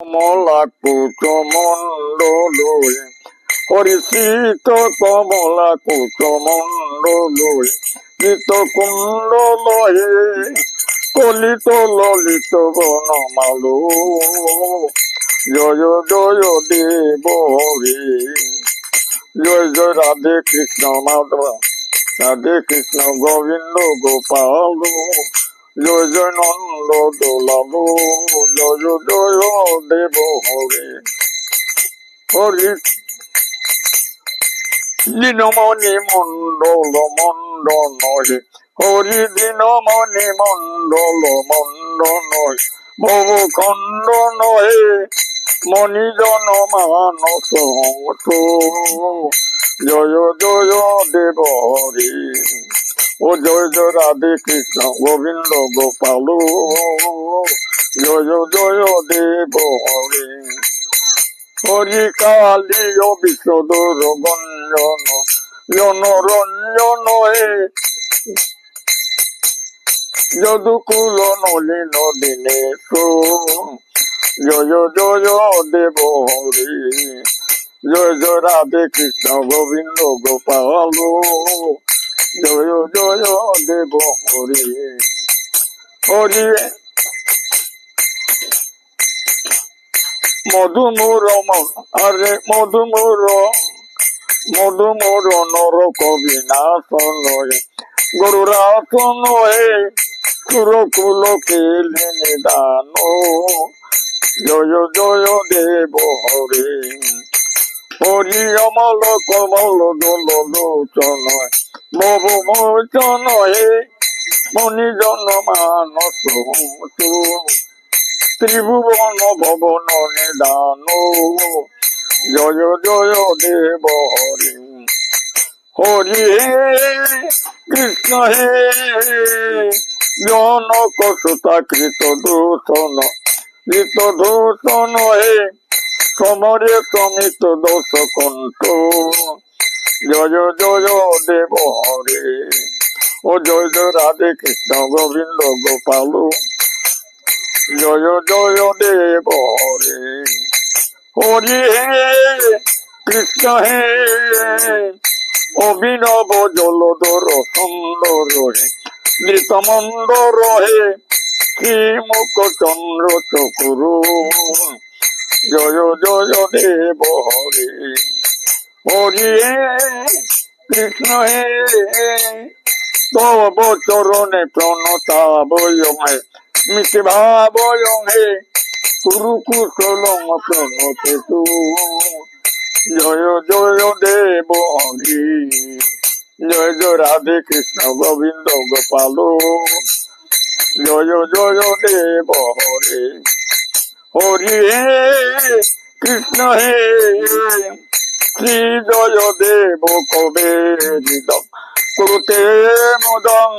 কমলা কুচ মন্ডল হরিষিত কমলা কুচ মন্ডল চিত কুণ্ডল কলিত ললিত বনমালো। জয় জয় দেব জয় জয় রাধে কৃষ্ণ মাধব, রাধে কৃষ্ণ গোবিন্দ গোপাল। জয় জয় নন্দ দোলাল জয় জয় দেব হরি হরি দিনমণি মন্ডল মন্ডল নহে হরি দিনমণি মন্ডল মন্ডল নহে ভব খণ্ড নহে মণিজন মানস জয় জয় দেব হরি। ও জয় জয় রাধে কৃষ্ণ, গোবিন্দ গোপাল। জয় জয় দেব হরি। হরি কালী বিশ্বদর গঞ্জন জনরঞ্জন হে যদুকুল নলিন দিনেশ। জয় জয় দেব হরি। জয় জয় রাধে কৃষ্ণ, গোবিন্দ গোপাল। দেব হরি হরি মধুমুর আরে মধুমুর মধুমুর নর কবি নাশন গরুরাসন হে সুরকুল কেলে নিদান জয় জয় দেব হরে হরি অমল কমল দোল লোচন বহু মোচন হে মণিজন মানস ত্রিভুবন ভবন নিদান জয় জয় দেব হরি হরি হে কৃষ্ণ হে জনক সুতা কৃত দূষণ কৃত দূষণ হে সমরে সমিত দোষ কণ্ঠ। জয় জয় দেব হরে। ও জয় জয় রাধে কৃষ্ণ গোবিন্দ গোপাল। জয় জয় দেব হরে। হরি হে, কৃষ্ণ হে, অভিনব জলধর সুন্দর হে মৃতমন্দর হে শ্রীমুখ চন্দ্র চকুরু। জয় জয় দেব হরে হরি হে কৃষ্ণ হে তব চরণে প্রণতাবয় মিশে ভাবয় হে কুরু কুশল প্রণতে তু জয় জয় দেব হরি জয় জয় রাধে কৃষ্ণ গোবিন্দ গোপাল জয় জয় দেব হরে হরি হে কৃষ্ণ হে জয় দেব কবে কুরুতে মদং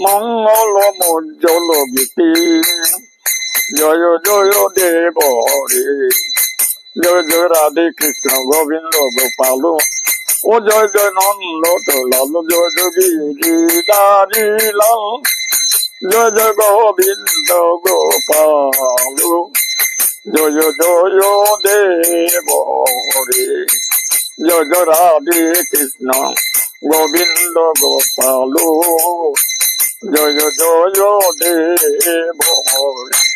মঙ্গল মজ্জল গীতি। জয় জয় দেব হরে। জয় জয় রাধে কৃষ্ণ গোবিন্দ গোপাল। ও জয় জয় নন্দ লাল জয় গিরিধারী লাল জয় জয় গোবিন্দ গোপাল। জয় জয় দেব হরে জয় জয় রাধে কৃষ্ণ গোবিন্দ গোপাল জয় জয় দেব হরে